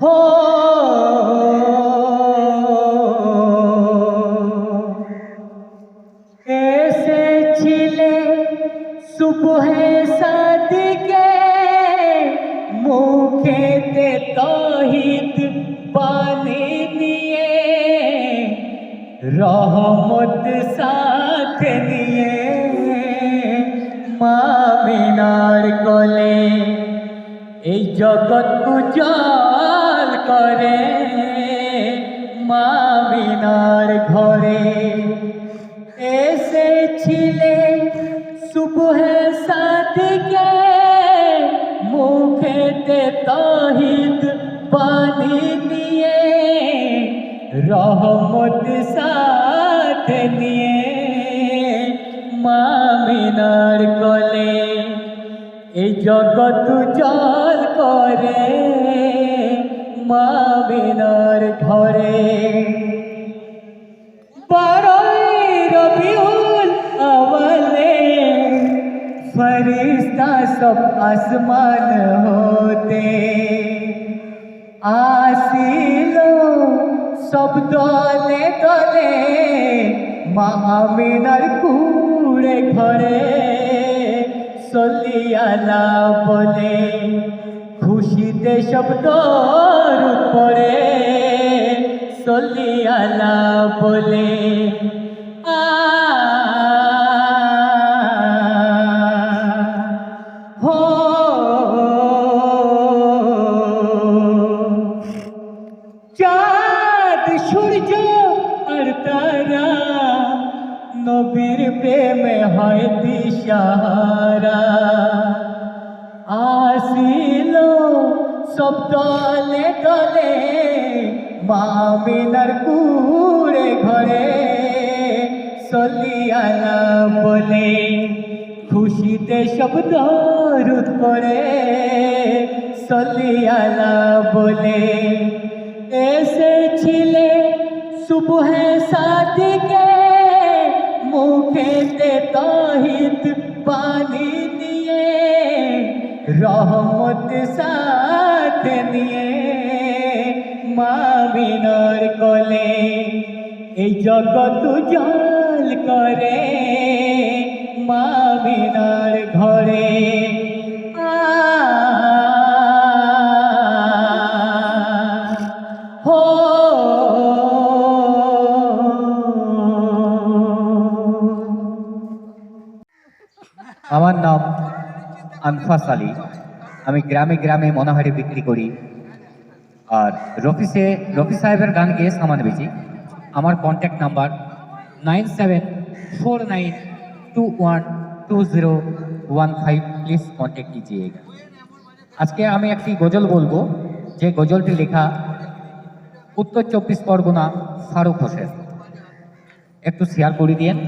हो এসেছিলে সুবহে সাদিকে মুখেতে তহিদ পানি নিয়ে রহমত সাথে নিয়ে মামিনার কোলে এই জগৎ উজাল করে। মামিনার ঘরে এসেছিলে সুবহে সাদিকে মুখেতে তহিদ রহমত সাথে নিয়ে মামিনার কলে এই জগৎ জল করে মামিনার ঘরে। বারোই রবিউল আওয়ালে ফরিস্তা সব আসমান হতে আসিল। সব দলে দলে মা আমিনার কুড়ে ঘরে সলিয়ালা বলে, খুশিতে শব্দ পড়ে। সলিয়ালা বলে, আ হো সূর্য আর তারা নবীর প্রেমে হয় দিশাহারা। আসিল সব দলে দলে মামিনার কুড়ে ঘরে। সলিয়ালা বলে, খুশিতে সব দরুদ পড়ে। সলিয়ালা বলে সুবহে সাদিকে মুখেতে তহিদ পানি নিয়ে রহমত সাথে নিয়ে মামিনার কলে এই জগৎ জল করে মামিনার ঘরে আমার নাম আনফাস আলী। আমি গ্রামে গ্রামে মনোহারি বিক্রি করি। আর রফিসে রফি সাহেবের গান গেয়ে সামান বেচি। আমার contact number nine seven four nine two one two zero one five please contact কিজিয়েগা আজকে আমি একটি গজল বলব। যে গজলটি লেখা, উত্তর চব্বিশ পরগনা ফারুক হোসেন। একটু শেয়ার করে দিয়েন।